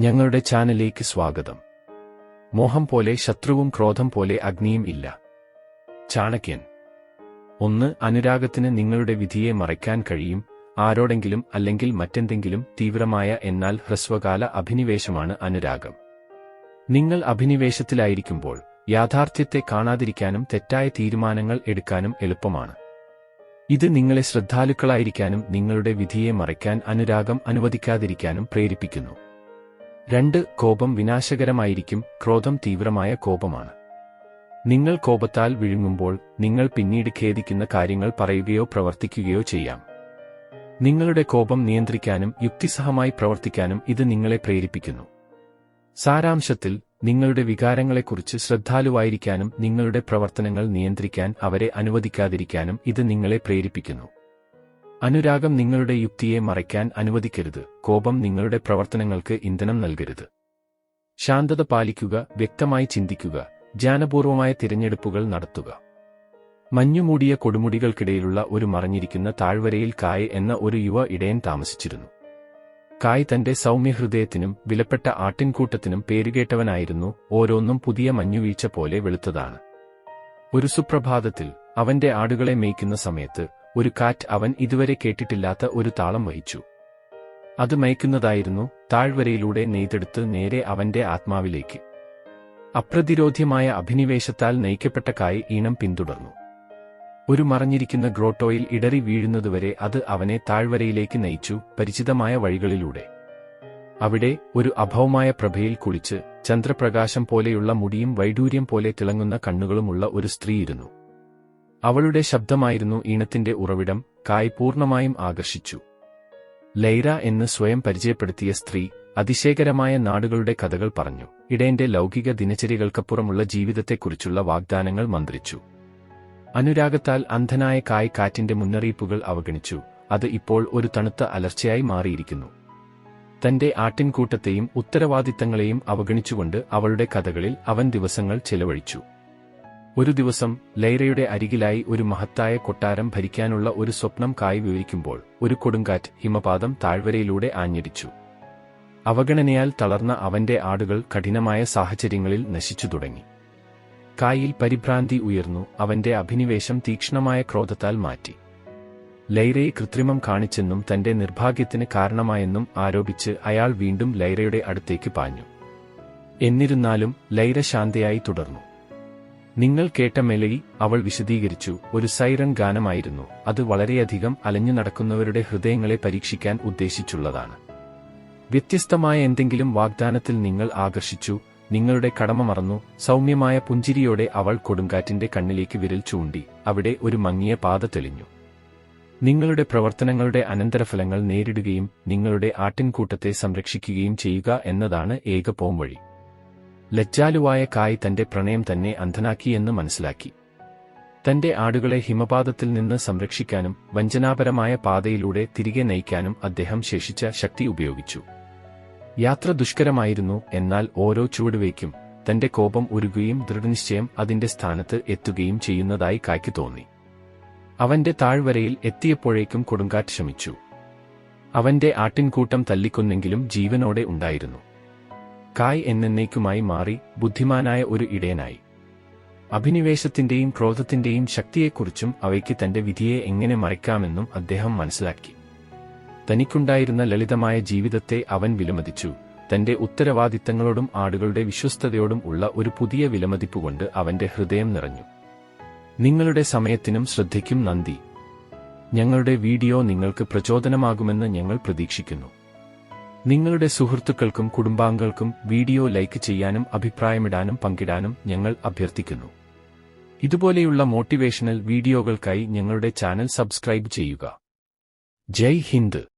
ഞങ്ങളുടെ ചാനലിലേക്ക് സ്വാഗതം. മോഹം പോലെ ശത്രുവും ക്രോധം പോലെ അഗ്നിയും ഇല്ല. ചാണക്യൻ. ഒന്ന് അനുരാഗത്തിന് നിങ്ങളുടെ വിധിയെ മറയ്ക്കാൻ കഴിയും. ആരോടെങ്കിലും അല്ലെങ്കിൽ മറ്റെന്തെങ്കിലും തീവ്രമായ എന്നാൽ ഹ്രസ്വകാല അഭിനിവേശമാണ് അനുരാഗം. നിങ്ങൾ അഭിനിവേശത്തിലായിരിക്കുമ്പോൾ യാഥാർത്ഥ്യത്തെ കാണാതിരിക്കാനും തെറ്റായ തീരുമാനങ്ങൾ എടുക്കാനും എളുപ്പമാണ്. ഇത് നിങ്ങളെ ശ്രദ്ധാലുക്കളായിരിക്കാനും നിങ്ങളുടെ വിധിയെ മറയ്ക്കാൻ അനുരാഗം അനുവദിക്കാതിരിക്കാനും പ്രേരിപ്പിക്കുന്നു. രണ്ട് കോപം വിനാശകരമായിരിക്കും ക്രോധം തീവ്രമായ കോപമാണ്. നിങ്ങൾ കോപത്താൽ വിഴുങ്ങുമ്പോൾ നിങ്ങൾ പിന്നീട് ഖേദിക്കുന്ന കാര്യങ്ങൾ പറയുകയോ പ്രവർത്തിക്കുകയോ ചെയ്യാം. നിങ്ങളുടെ കോപം നിയന്ത്രിക്കാനും യുക്തിസഹമായി പ്രവർത്തിക്കാനും ഇത് നിങ്ങളെ പ്രേരിപ്പിക്കുന്നു. സാരാംശത്തിൽ നിങ്ങളുടെ വികാരങ്ങളെക്കുറിച്ച് ശ്രദ്ധാലുവായിരിക്കാനും നിങ്ങളുടെ പ്രവർത്തനങ്ങൾ നിയന്ത്രിക്കാൻ അവരെ അനുവദിക്കാതിരിക്കാനും ഇത് നിങ്ങളെ പ്രേരിപ്പിക്കുന്നു. അനുരാഗം നിങ്ങളുടെ യുക്തിയെ മറയ്ക്കാൻ അനുവദിക്കരുത്. കോപം നിങ്ങളുടെ പ്രവർത്തനങ്ങൾക്ക് ഇന്ധനം നൽകരുത്. ശാന്തത പാലിക്കുക വ്യക്തമായി ചിന്തിക്കുക ജ്ഞാനപൂർവമായ തിരഞ്ഞെടുപ്പുകൾ നടത്തുക. മഞ്ഞുമൂടിയ കൊടുമുടികൾക്കിടയിലുള്ള ഒരു മറഞ്ഞിരിക്കുന്ന താഴ്വരയിൽ കായ് എന്ന ഒരു യുവ ഇടയൻ താമസിച്ചിരുന്നു. കായ് തന്റെ സൗമ്യഹൃദയത്തിനും വിലപ്പെട്ട ആട്ടിൻകൂട്ടത്തിനും പേരുകേട്ടവനായിരുന്നു ഓരോന്നും പുതിയ മഞ്ഞുവീഴ്ച പോലെ വെളുത്തതാണ്. ഒരു സുപ്രഭാതത്തിൽ അവന്റെ ആടുകളെ മേയ്ക്കുന്ന സമയത്ത് ഒരു കാറ്റ് അവൻ ഇതുവരെ കേട്ടിട്ടില്ലാത്ത ഒരു താളം വഹിച്ചു. അത് മയക്കുന്നതായിരുന്നു താഴ്വരയിലൂടെ നെയ്തെടുത്ത് നേരെ അവന്റെ ആത്മാവിലേക്ക്. അപ്രതിരോധ്യമായ അഭിനിവേശത്താൽ നയിക്കപ്പെട്ട കായ് ഈണം പിന്തുടർന്നു. ഒരു മറഞ്ഞിരിക്കുന്ന ഗ്രോട്ടോയിൽ ഇടറി വീഴുന്നതുവരെ അത് അവനെ താഴ്വരയിലേക്ക് നയിച്ചു പരിചിതമായ വഴികളിലൂടെ. അവിടെ ഒരു അഭവമായ പ്രഭയിൽ കുളിച്ച് ചന്ദ്രപ്രകാശം പോലെയുള്ള മുടിയും വൈഡൂര്യം പോലെ തിളങ്ങുന്ന കണ്ണുകളുമുള്ള ഒരു സ്ത്രീയിരുന്നു അവളുടെ ശബ്ദമായിരുന്നു ഈണത്തിന്റെ ഉറവിടം കായ് പൂർണമായും ആകർഷിച്ചു. ലൈര എന്ന് സ്വയം പരിചയപ്പെടുത്തിയ സ്ത്രീ അതിശയകരമായ നാടുകളുടെ കഥകൾ പറഞ്ഞു. ഇടയന്റെ ലൗകിക ദിനചര്യകൾക്കപ്പുറമുള്ള ജീവിതത്തെക്കുറിച്ചുള്ള വാഗ്ദാനങ്ങൾ മന്ത്രിച്ചു. അനുരാഗത്താൽ അന്ധനായ കായ് കാറ്റിന്റെ മുന്നറിയിപ്പുകൾ അവഗണിച്ചു. അത് ഇപ്പോൾ ഒരു തണുത്ത അലർച്ചയായി മാറിയിരിക്കുന്നു. തന്റെ ആട്ടിൻകൂട്ടത്തെയും ഉത്തരവാദിത്തങ്ങളെയും അവഗണിച്ചുകൊണ്ട് അവളുടെ കഥകളിൽ അവൻ ദിവസങ്ങൾ ചെലവഴിച്ചു. ഒരു ദിവസം ലൈറയുടെ അരികിലായി ഒരു മഹത്തായ കൊട്ടാരം ഭരിക്കാനുള്ള ഒരു സ്വപ്നം കായി വിവരിക്കുമ്പോൾ ഒരു കൊടുങ്കാറ്റ് ഹിമപാതം താഴ്വരയിലൂടെ ആഞ്ഞടിച്ചു. അവഗണനയാൽ തളർന്ന അവന്റെ ആടുകൾ കഠിനമായ സാഹചര്യങ്ങളിൽ നശിച്ചു തുടങ്ങി. കായിൽ പരിഭ്രാന്തി ഉയർന്നു അവന്റെ അഭിനിവേശം തീക്ഷ്ണമായ ക്രോധത്താൽ മാറ്റി. ലൈറയെ കൃത്രിമം കാണിച്ചെന്നും തന്റെ നിർഭാഗ്യത്തിന് കാരണമായെന്നും ആരോപിച്ച് അയാൾ വീണ്ടും ലൈറയുടെ അടുത്തേക്ക് പാഞ്ഞു. എന്നിരുന്നാലും ലൈര ശാന്തയായി തുടർന്നു. നിങ്ങൾ കേട്ട മെലയി അവൾ വിശദീകരിച്ചു. ഒരു സൈറൺ ഗാനമായിരുന്നു. അത് വളരെയധികം അലഞ്ഞു നടക്കുന്നവരുടെ ഹൃദയങ്ങളെ പരീക്ഷിക്കാൻ ഉദ്ദേശിച്ചുള്ളതാണ്. വ്യത്യസ്തമായ എന്തെങ്കിലും വാഗ്ദാനത്തിൽ നിങ്ങൾ ആകർഷിച്ചു നിങ്ങളുടെ കടമ മറന്നു സൗമ്യമായ പുഞ്ചിരിയോടെ അവൾ കൊടുങ്കാറ്റിന്റെ കണ്ണിലേക്ക് വിരൽ ചൂണ്ടി അവിടെ ഒരു മങ്ങിയ പാത തെളിഞ്ഞു. നിങ്ങളുടെ പ്രവർത്തനങ്ങളുടെ അനന്തരഫലങ്ങൾ നേരിടുകയും നിങ്ങളുടെ ആട്ടിൻകൂട്ടത്തെ സംരക്ഷിക്കുകയും ചെയ്യുക എന്നതാണ് ഏക പോംവഴി. ലജ്ജാലുവായ കായ് തന്റെ പ്രണയം തന്നെ അന്ധനാക്കിയെന്ന് മനസ്സിലാക്കി. തന്റെ ആടുകളെ ഹിമപാതത്തിൽ നിന്ന് സംരക്ഷിക്കാനും വഞ്ചനാപരമായ പാതയിലൂടെ തിരികെ നയിക്കാനും അദ്ദേഹം ശേഷിച്ച ശക്തി ഉപയോഗിച്ചു. യാത്ര ദുഷ്കരമായിരുന്നു എന്നാൽ ഓരോ ചുവടുവയ്ക്കും തന്റെ കോപം ഉരുകുകയും ദൃഢനിശ്ചയം അതിന്റെ സ്ഥാനത്ത് എത്തുകയും ചെയ്യുന്നതായി കായ്ക്ക് തോന്നി. അവന്റെ താഴ്വരയിൽ എത്തിയപ്പോഴേക്കും കൊടുങ്കാറ്റ് ശമിച്ചു. അവന്റെ ആട്ടിൻകൂട്ടം തല്ലിക്കൊന്നെങ്കിലും ജീവനോടെ ഉണ്ടായിരുന്നു. കായ് എന്നേക്കുമായി മാറി ബുദ്ധിമാനായ ഒരു ഇടയനായി. അഭിനിവേശത്തിന്റെയും ക്രോധത്തിന്റെയും ശക്തിയെക്കുറിച്ചും അവയ്ക്ക് തന്റെ വിധിയെ എങ്ങനെ മറിക്കാമെന്നും അദ്ദേഹം മനസ്സിലാക്കി. തനിക്കുണ്ടായിരുന്ന ലളിതമായ ജീവിതത്തെ അവൻ വിലമതിച്ചു. തന്റെ ഉത്തരവാദിത്തങ്ങളോടും ആടുകളുടെ വിശ്വസ്തതയോടും ഉള്ള ഒരു പുതിയ വിലമതിപ്പുകൊണ്ട് അവന്റെ ഹൃദയം നിറഞ്ഞു. നിങ്ങളുടെ സമയത്തിനും ശ്രദ്ധയ്ക്കും നന്ദി. ഞങ്ങളുടെ വീഡിയോ നിങ്ങൾക്ക് പ്രചോദനമാകുമെന്ന് ഞങ്ങൾ പ്രതീക്ഷിക്കുന്നു. നിങ്ങളുടെ സുഹൃത്തുക്കൾക്കും കുടുംബാംഗങ്ങൾക്കും വീഡിയോ ലൈക്ക് ചെയ്യാനും അഭിപ്രായമിടാനും പങ്കിടാനും ഞങ്ങൾ അഭ്യർത്ഥിക്കുന്നു. ഇതുപോലെയുള്ള മോട്ടിവേഷണൽ വീഡിയോകൾക്കായി ഞങ്ങളുടെ ചാനൽ സബ്സ്ക്രൈബ് ചെയ്യുക. ജയ് ഹിന്ദ്.